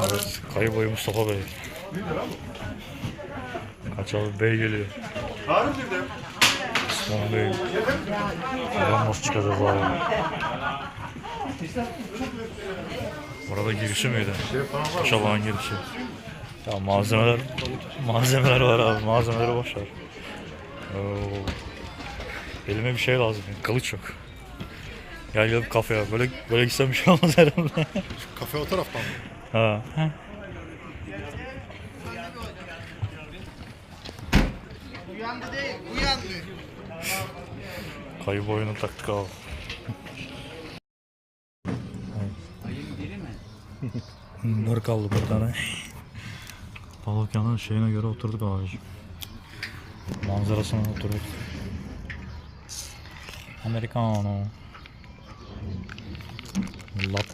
Evet, kayı boyu Mustafa Bey. Kaçalı Bey geliyor. Harun dedi. Osman Bey. Buradan nasıl çıkacağız abi? Burada girişi miydi? Şaban girişi. Ya malzemeler malzemeler var abi. Malzemeleri boş ver. Oo. Elime bir şey lazım. Kılıç yok. Gel gel kafeye. Böyle böyle gitsem bir şey olmaz herhalde. Kafe o taraftan mı? Ha. Uyandı değil, uyandı. Kayı boyunu taktık abi. Bunlar kaldı bir tane. Balık yanın şeyine göre oturduk abicim. Manzarasına oturduk. Americano. Latte.